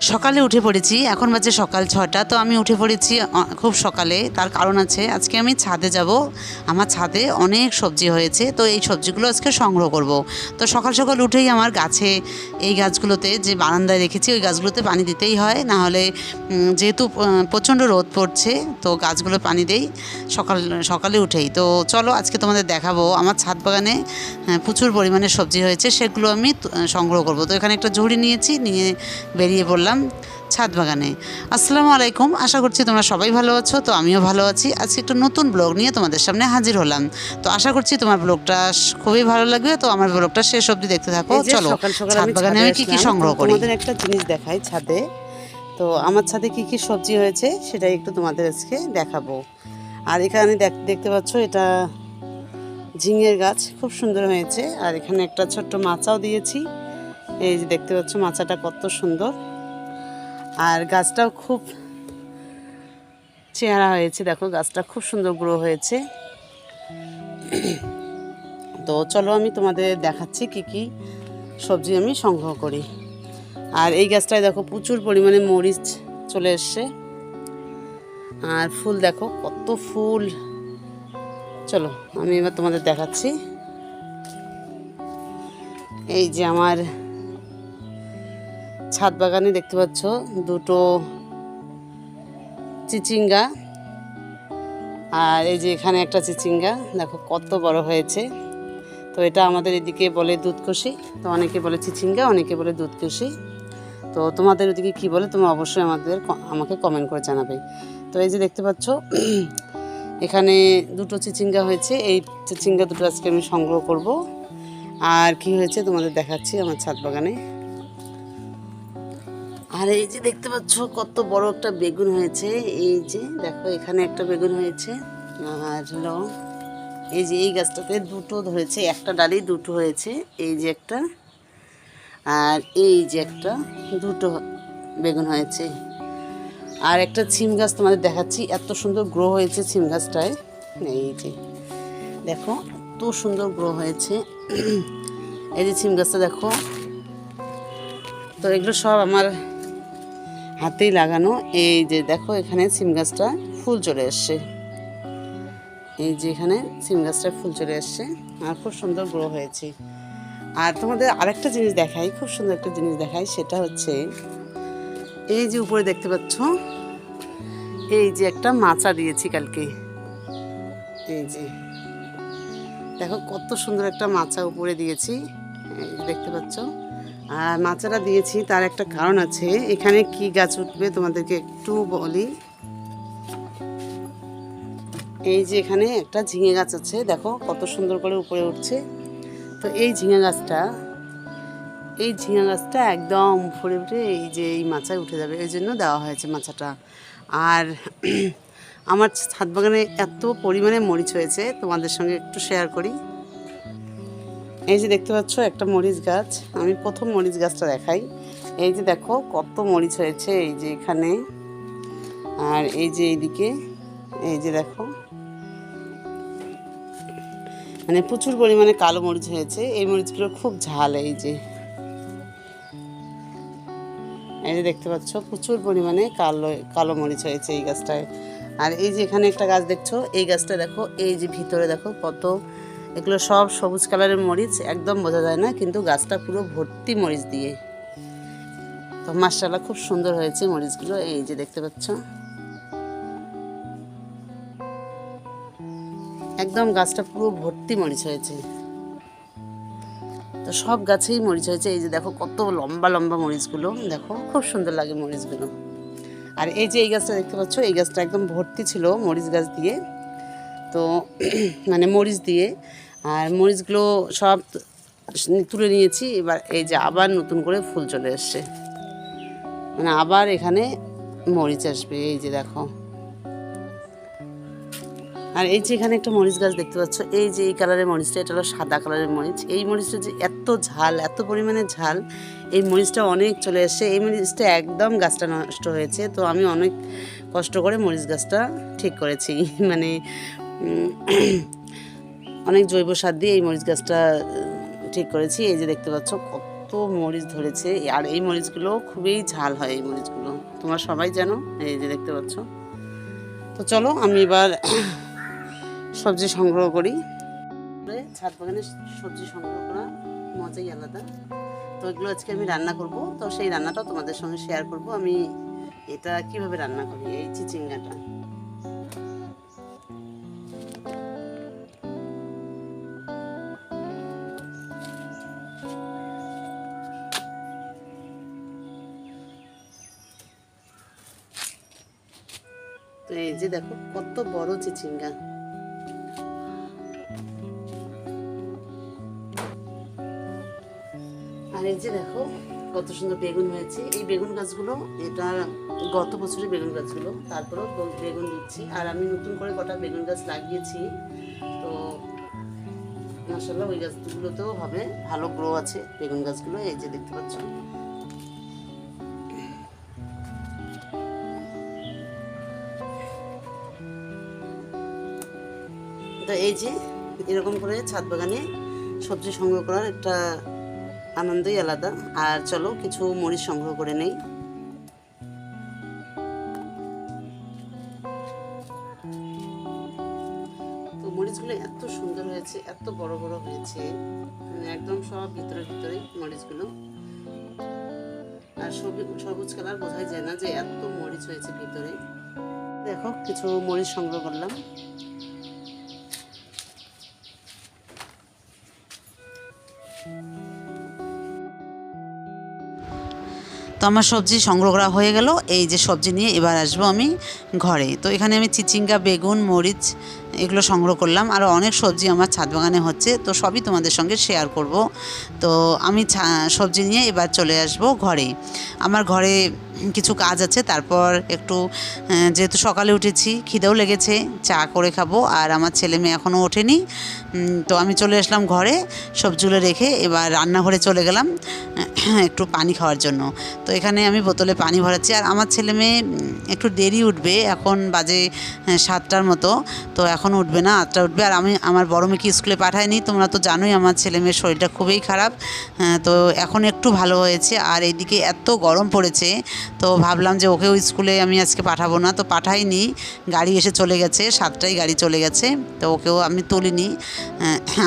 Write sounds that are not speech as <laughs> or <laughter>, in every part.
সকালে উঠে পড়েছি, এখন বাজে সকাল ছটা তো আমি উঠে পড়েছি খুব সকালে, তার কারণ আছে, আজকে আমি ছাদে যাব, আমার ছাদে অনেক সবজি হয়েছে, তো এই সবজিগুলো আজকে সংগ্রহ করব। তো সকাল সকাল উঠেই আমার গাছে এই গাছগুলোতে যে বারান্দায় রেখেছি, ওই গাছগুলোতে পানি দিতেই হয়, না হলে যেহেতু প্রচণ্ড রোদ পড়ছে, তো গাছগুলো পানি দেই, সকাল, সকালে উঠেই। তো চলো আজকে তোমাদের দেখাবো, আমার ছাদ বাগানে প্রচুর পরিমাণে সবজি হয়েছে, সেগুলো আমি সংগ্রহ করব। তো এখানে একটা ঝুড়ি নিয়েছি, নিয়ে বেরিয়ে পড়লাম। ছাদ বাগানে। আসসালামু আলাইকুম আশা করছি তোমরা সবাই ভালো আছো তো আমিও ভালো আছি। আজকে একটা নতুন ব্লগ নিয়ে তোমাদের সামনে হাজির হলাম। তো আশা করছি তোমার ব্লগটা খুবই ভালো লাগবে তো আমার ব্লগটা শেষ অবধি দেখতে থাকো। চলো ছাদ বাগানে আমি কি কি সংগ্রহ করি? তোমাদের একটা জিনিস দেখাই ছাদে। তো আমার ছাদে কি কি সবজি হয়েছে সেটাই একটু তোমাদের আজকে দেখাবো। আর এখানে দেখ- দেখতে পাচ্ছ এটা ঝিঙের গাছ খুব সুন্দর হয়েছে। আর এখানে একটা ছোট্ট মাচাও দিয়েছি। এই যে দেখতে পাচ্ছ মাচাটা কত সুন্দর। আর গাছটাও খুব চেহারা হয়েছে। দেখো, গাছটা খুব সুন্দর গ্রো হয়েছে। তো চলো আমি তোমাদের দেখাচ্ছি কি কি সবজি আমি সংগ্রহ করি। আর এই গাছটায় দেখো প্রচুর পরিমাণে মরিচ চলে এসছে। আর ফুল দেখো, কত ফুল। চলো, আমি এবার তোমাদের দেখাচ্ছি। এই যে আমার ছাদ বাগানে দেখতে পাচ্ছ দুটো চিচিঙ্গা। আর এই যে এখানে একটা চিচিঙ্গা, দেখো কত বড় হয়েছে। তো এটা আমাদের এদিকে বলে দুধকষি তো অনেকে বলে চিচিঙ্গা, অনেকে বলে দুধকষি তো তোমাদের ওদিকে কি বলে তোমরা অবশ্যই আমাদের আমাকে কমেন্ট করে জানাবে। তো এই যে দেখতে পাচ্ছ, <clears throat> এখানে দুটো চিচিঙ্গা হয়েছে। এই চিচিঙ্গা দুটো আজকে আমি সংগ্রহ করব। আর কি হয়েছে তোমাদের দেখাচ্ছি আমার ছাদ বাগানে। আর এই যে দেখতে পাচ্ছ, কত বড় একটা বেগুন হয়েছে। এই যে দেখো, এখানে একটা বেগুন হয়েছে। আর হলো এই যে এই গাছটাতে দুটো ধরেছে, একটা ডালি, দুটো হয়েছে, এই যে একটা। আর এই যে একটা, দুটো বেগুন হয়েছে। আর একটা ছিম গাছ তোমাদের দেখাচ্ছি, এত সুন্দর গ্রো হয়েছে ছিম গাছটায়। এই যে, দেখো, এত সুন্দর গ্রো হয়েছে। এই যে ছিম গাছটা, দেখো। তো এগুলো সব আমার হাতেই লাগানো। এই যে দেখো, এখানে সিম গাছটা ফুল চলে এসছে। এই যে এখানে সিম গাছটা ফুল চলে এসছে আর খুব সুন্দর গ্রো হয়েছে। আর তোমাদের আরেকটা জিনিস দেখাই, খুব সুন্দর একটা জিনিস দেখাই, সেটা হচ্ছে এই যে উপরে দেখতে পাচ্ছ, এই যে একটা মাচা দিয়েছি কালকে। এই যে দেখো, কত সুন্দর একটা মাচা উপরে দিয়েছি। দেখতে পাচ্ছ আর মাচাটা দিয়েছি, তার একটা কারণ আছে। এখানে কি গাছ উঠবে তোমাদেরকে একটু বলি। এই যে এখানে একটা ঝিঙে গাছ আছে, দেখো কত সুন্দর করে উপরে উঠছে। তো এই ঝিঙে গাছটা, এই ঝিঙে গাছটা একদম ফুলে উঠে এই যে এই মাচায় উঠে যাবে, এই জন্য দেওয়া হয়েছে মাচাটা আর <clears throat> আমার ছাদ বাগানে এত পরিমাণে মরিচ হয়েছে, তোমাদের সঙ্গে একটু শেয়ার করি। এই যে দেখতে পাচ্ছ, একটা মরিচ গাছ। আমি প্রথম মরিচ গাছটা দেখাই। এই যে দেখো, কত মরিচ হয়েছে এই যে এখানে। আর এই যে এইদিকে, এই যে দেখো। মানে প্রচুর পরিমাণে কালো মরিচ হয়েছে। এই মরিচগুলো খুব ঝাল এই যে। এই যে দেখতে পাচ্ছ, প্রচুর পরিমাণে কালো কালো মরিচ হয়েছে এই গাছটায়। আর এই যে এখানে একটা গাছ দেখছ, এই গাছটা দেখো, এই যে ভিতরে দেখো কত এগুলো সব সবুজ কালারের মরিচ, একদম বোঝা যায় না, কিন্তু গাছটা পুরো ভর্তি মরিচ দিয়ে। তো মার্শাল্লাহ খুব সুন্দর হয়েছে মরিচগুলো, এই যে দেখতে পাচ্ছ। একদম গাছটা পুরো ভর্তি মরিচ হয়েছে। তো সব গাছেই মরিচ হয়েছে, এই যে দেখো কত লম্বা লম্বা মরিচগুলো, দেখো খুব সুন্দর লাগে মরিচগুলো। আর এই যে এই গাছটা দেখতে পাচ্ছ, এই গাছটা একদম ভর্তি ছিল মরিচ গাছ দিয়ে। তো মানে মরিচ দিয়ে। আর মরিচগুলো সব তুলে নিয়েছি, এবার এই যে আবার নতুন করে ফুল চলে এসছে। মানে আবার এখানে মরিচ আসবে, এই যে দেখো। আর এই যে এখানে একটা মরিচ গাছ দেখতে পাচ্ছ, এই যে এই কালারের মরিচটা, এটা হলো সাদা কালারের মরিচ। এই মরিচটা যে এত ঝাল, এত পরিমাণে ঝাল, এই মরিচটা অনেক চলে এসছে। এই মরিচটা একদম গাছটা নষ্ট হয়েছে, তো আমি অনেক কষ্ট করে মরিচ গাছটা ঠিক করেছি। <laughs> মানে অনেক জৈব সার দিয়ে এই মরিচ গাছটা ঠিক করেছি। এই যে দেখতে পাচ্ছ কত মরিচ ধরেছে। আর এই মরিচগুলো খুবই ঝাল হয়, এই মরিচগুলো। তোমরা সবাই জানো, এই যে দেখতে পাচ্ছ। তো চলো, আমি এবার সবজি সংগ্রহ করি। ছাদ বাগানে সবজি সংগ্রহ করা মজাই আলাদা। তো এগুলো আজকে আমি রান্না করব। তো সেই রান্নাটাও তোমাদের সঙ্গে শেয়ার করব। আমি এটা কীভাবে রান্না করি, এই চিচিঙ্গাটা। তো এই যে দেখো, কত বড় চিচিঙ্গা। আর এই যে দেখো, কত সুন্দর বেগুন হয়েছে। এই বেগুন গাছগুলো, এটা গত বছরের বেগুন গাছগুলো, তারপরেও বেগুন দিচ্ছি। আর আমি নতুন করে কটা বেগুন গাছ লাগিয়েছি। তো মাসাল্লাহ ওই গাছগুলোতেও হবে, ভালো গ্রো আছে বেগুন গাছগুলো, এই যে দেখতে পাচ্ছ। তো এই যে, এরকম করে ছাদ বাগানে সবজি সংগ্রহ করার একটা আনন্দই আলাদা। আর চলো, কিছু মরিচ সংগ্রহ করে নেই। তো মরিচগুলো এত সুন্দর হয়েছে, এত বড় বড় হয়েছে। মানে একদম সব ভিতরে ভিতরে মরিচগুলো। আর সবুজ সবুজ কালার, বোঝাই যায় না যে এত মরিচ হয়েছে ভিতরে। দেখো, কিছু মরিচ সংগ্রহ করলাম। তো আমার সবজি সংগ্রহ করা হয়ে গেল। এই যে সবজি নিয়ে এবার আসব আমি ঘরে। তো এখানে আমি চিচিঙ্গা, বেগুন, মরিচ এগুলো সংগ্রহ করলাম। আর অনেক সবজি আমার ছাদ বাগানে হচ্ছে। তো সবই তোমাদের সঙ্গে শেয়ার করব। তো আমি সবজি নিয়ে এবার চলে আসব ঘরে আমার ঘরে কিছু কাজ আছে, তারপর একটু যেহেতু সকালে উঠেছি, খিদেও লেগেছে, চা করে খাব, আর আমার ছেলে মেয়ে এখনও ওঠেনি। তো আমি চলে আসলাম ঘরে সবজিগুলো রেখে এবার রান্নাঘরে চলে গেলাম, <clears throat> একটু পানি খাওয়ার জন্য। তো এখানে আমি বোতলে পানি ভরাচ্ছি, আর আমার ছেলে মেয়ে একটু দেরি উঠবে, এখন বাজে সাতটার মতো। তো এখন উঠবে না, আটটা উঠবে, আর আমি, আমার বড় মেয়েকে স্কুলে পাঠাইনি, তোমরা তো জানোই আমার ছেলে মেয়ের শরীরটা খুবই খারাপ। তো এখন একটু ভালো হয়েছে, আর এইদিকে এত গরম পড়েছে, তো ভাবলাম যে ওকেও স্কুলে আমি আজকে পাঠাবো না, তো পাঠাইনি। গাড়ি এসে চলে গেছে, সাতটায় গাড়ি চলে গেছে, তো ওকেও আমি তুলিনি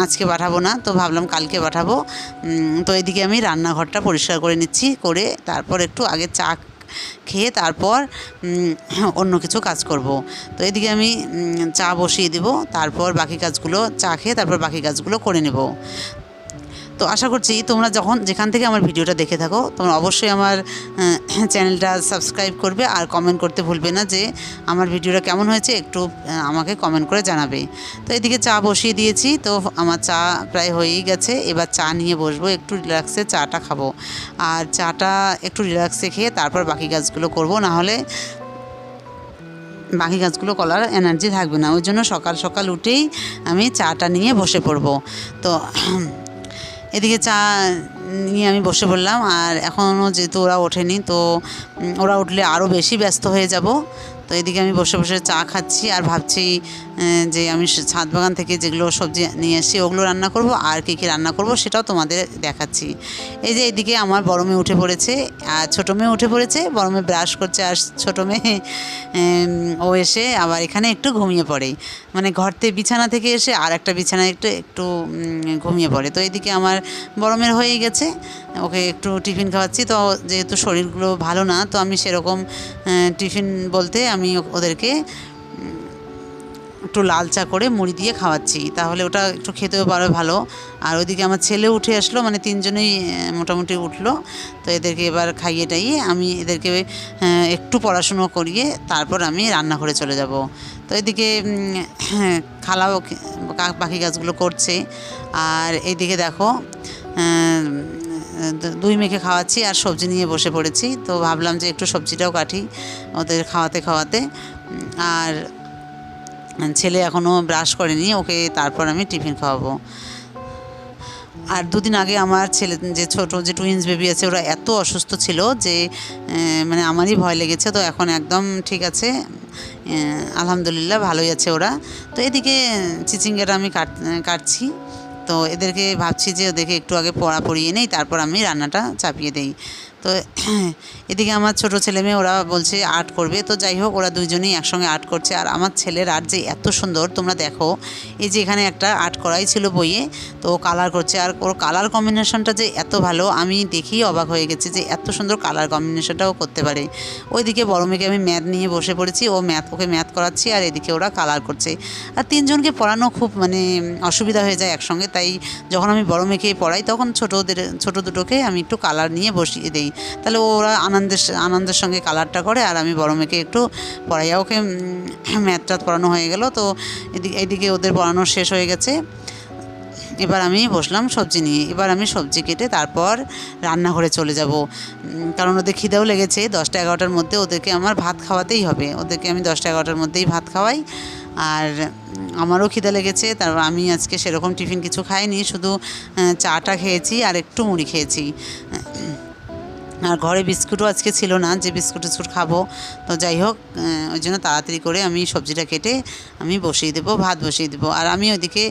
আজকে পাঠাবো না, তো ভাবলাম কালকে পাঠাবো। তো এদিকে আমি রান্নাঘরটা পরিষ্কার করে নিচ্ছি, করে তারপর একটু আগে চা খেয়ে তারপর অন্য কিছু কাজ করব। তো এদিকে আমি চা বসিয়ে দেব, তারপর বাকি কাজগুলো চা খেয়ে তারপর বাকি কাজগুলো করে নেব। তো আশা করছি তোমরা যখন যেখান থেকে আমার ভিডিওটা দেখে থাকো, তোমরা অবশ্যই আমার চ্যানেলটা সাবস্ক্রাইব করবে আর কমেন্ট করতে ভুলবে না যে আমার ভিডিওটা কেমন হয়েছে, একটু আমাকে কমেন্ট করে জানাবে। তো এদিকে চা বসিয়ে দিয়েছি, তো আমার চা প্রায় হয়েই গেছে, এবার চা নিয়ে বসবো, একটু রিল্যাক্সে চাটা খাব। আর চাটা একটু রিল্যাক্সে খেয়ে তারপর বাকি কাজগুলো করব, না হলে বাকি কাজগুলো করার এনার্জি থাকবে না। ওই জন্য সকাল সকাল উঠেই আমি চাটা নিয়ে বসে পড়ব। তো এদিকে চা নিয়ে আমি বসে পড়লাম, আর এখনও যেহেতু ওরা ওঠেনি, তো ওরা উঠলে আরও বেশি ব্যস্ত হয়ে যাব। তো এদিকে আমি বসে বসে চা খাচ্ছি, আর ভাবছি যে আমি ছাদ বাগান থেকে যেগুলো সবজি নিয়ে আসি ওগুলো রান্না করব, আর কী কী রান্না করব সেটাও তোমাদের দেখাচ্ছি। এই যে এদিকে আমার বড় মেয়ে উঠে পড়েছে, আর ছোটো মেয়ে উঠে পড়েছে, বড় মেয়ে ব্রাশ করছে, আর ছোটো মেয়ে ও এসে আবার এখানে একটু ঘুমিয়ে পড়ে। মানে ঘর থেকে বিছানা থেকে এসে আর একটা বিছানায় একটু একটু ঘুমিয়ে পড়ে। তো এদিকে আমার বড় মেয়ের হয়েই গেছে, ওকে একটু টিফিন খাওয়াচ্ছি। তো যেহেতু শরীরগুলো ভালো না, তো আমি সেরকম টিফিন বলতে আমি ওদেরকে একটু লাল চা করে মুড়ি দিয়ে খাওয়াচ্ছি। তাহলে ওটা একটু খেতেও পারো ভালো। আর ওইদিকে আমার ছেলে উঠে আসলো মানে তিনজনেই মোটামুটি উঠল। তো এদেরকে এবার খাইয়ে টাইয়ে আমি এদেরকে একটু পড়াশুনো করিয়ে তারপর আমি রান্নাঘরে চলে যাব। তো এদিকে খালাও কি- গাছগুলো করছে। আর এইদিকে দেখো দুই মেখে খাওয়াচ্ছি আর সবজি নিয়ে বসে পড়েছি। তো ভাবলাম যে একটু সবজিটাও কাটি ওদের খাওয়াতে খাওয়াতে। আর ছেলে এখনও ব্রাশ করেনি, ওকে তারপর আমি টিফিন খাওয়াবো। আর দুদিন আগে আমার ছেলে, যে ছোট যে টুইন্স বেবি আছে, ওরা এত অসুস্থ ছিল যে মানে আমারই ভয় লেগেছে। তো এখন একদম ঠিক আছে আলহামদুলিল্লাহ ভালোই আছে ওরা। তো এদিকে চিচিঙ্গাটা আমি কাট, কাটছি। তো এদেরকে ভাবছি যে ওদেরকে একটু আগে পড়া পড়িয়ে নেই, তারপর আমি রান্নাটা চাপিয়ে দেই। তো এদিকে আমার ছোট ছেলে মেয়ে, ওরা বলছে আর্ট করবে। তো যাই হোক, ওরা দুইজনেই একসঙ্গে আর্ট করছে। আর আমার ছেলের আর্ট যে এত সুন্দর, তোমরা দেখো, এই যে এখানে একটা আর্ট করাই ছিল বইয়ে, তো কালার করছে। আর ওর কালার কম্বিনেশনটা যে এত ভালো, আমি দেখেই অবাক হয়ে গেছি যে এত সুন্দর কালার কম্বিনেশনটাও করতে পারে। ওইদিকে বড় মেয়েকে আমি ম্যাথ নিয়ে বসে পড়েছি, ও ম্যাথ ওকে ম্যাথ করাচ্ছি, আর এদিকে ওরা কালার করছে। আর তিনজনকে পড়ানো খুব মানে অসুবিধা হয়ে যায় একসঙ্গে। তাই যখন আমি বড় মেয়েকে পড়াই, তখন ছোটোদের, ছোটো দুটোকে আমি একটু কালার নিয়ে বসিয়ে দিই। তাহলে ওরা আনন্দের আনন্দের সঙ্গে কালারটা করে আর আমি বড় মেয়েকে একটু পড়াইয়া ওকে <clears throat> ম্যাথ পড়ানো হয়ে গেল। তো এদিকে এদিকে ওদের পড়ানো শেষ হয়ে গেছে। এবার আমি বসলাম সবজি নিয়ে। এবার আমি সবজি কেটে তারপর রান্নাঘরে চলে যাব। কারণ ওদের খিদেও লেগেছে। দশটা এগারোটার মধ্যে ওদেরকে আমার ভাত খাওয়াতেই হবে। ওদেরকে আমি দশটা এগারোটার মধ্যেই ভাত খাওয়াই। আর আমারও খিদে লেগেছে। তারপর আমি আজকে সেরকম টিফিন কিছু খাইনি। শুধু চাটা খেয়েছি আর একটু মুড়ি খেয়েছি। আর ঘরে বিস্কুটও আজকে ছিল না, যে বিস্কুট টিস্কুট খাব। তো যাই হোক ওই জন্য তাড়াতাড়ি করে আমি সবজিটা কেটে আমি বসিয়ে দেবো, ভাত বসিয়ে দেবো। আর আমি ওইদিকে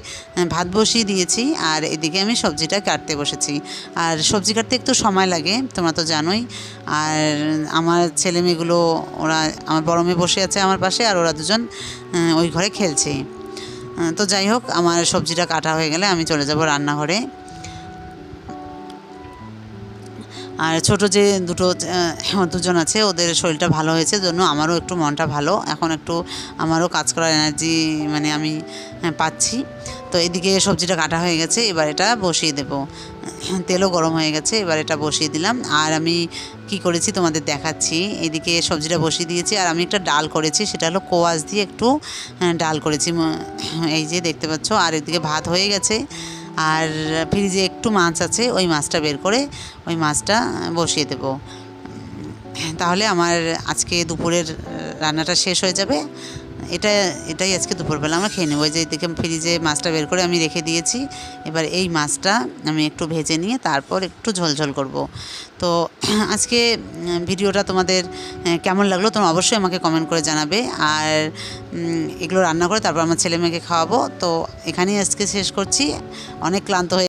ভাত বসিয়ে দিয়েছি, আর এদিকে আমি সবজিটা কাটতে বসেছি। আর সবজি কাটতে একটু সময় লাগে, তোমরা তো জানোই। আর আমার ছেলে মেয়েগুলো, ওরা, আমার বড় মেয়ে বসে আছে আমার পাশে, আর ওরা দুজন ওই ঘরে খেলছে। তো যাই হোক, আমার সবজিটা কাটা হয়ে গেলে আমি চলে যাব রান্নাঘরে। আর ছোট যে দুটো দুজন আছে ওদের শরীরটা ভালো হয়েছে জন্য আমারও একটু মনটা ভালো। এখন একটু আমারও কাজ করার এনার্জি মানে আমি হ্যাঁ, পাচ্ছি। তো এদিকে সবজিটা কাটা হয়ে গেছে এবার এটা বসিয়ে দেবো। তেলও গরম হয়ে গেছে এবার এটা বসিয়ে দিলাম। আর আমি কি করেছি তোমাদের দেখাচ্ছি। এদিকে সবজিটা বসিয়ে দিয়েছি আর আমি একটা ডাল করেছি সেটা হলো কোয়াশ দিয়ে একটু ডাল করেছি। এই যে দেখতে পাচ্ছ আর এদিকে ভাত হয়ে গেছে। আর ফ্রিজে একটু মাছ আছে, ওই মাছটা বের করে ওই মাছটা বসিয়ে দেব। তাহলে আমার আজকে দুপুরের রান্নাটা শেষ হয়ে যাবে। এটা এটাই আজকে দুপুরবেলা আমরা খেয়ে নেব। ওই যে এদিকে ফ্রিজে মাছটা বের করে আমি রেখে দিয়েছি। এবার এই মাছটা আমি একটু ভেজে নিয়ে তারপর একটু ঝোলঝোল করব। তো <clears throat> আজকে ভিডিওটা তোমাদের কেমন লাগল তোমরা অবশ্যই আমাকে কমেন্ট করে জানাবে। আর এগুলো রান্না করে তারপর আমার ছেলে মেয়েকে খাওয়াবো। তো এখানেই আজকে শেষ করছি। অনেক ক্লান্ত হয়ে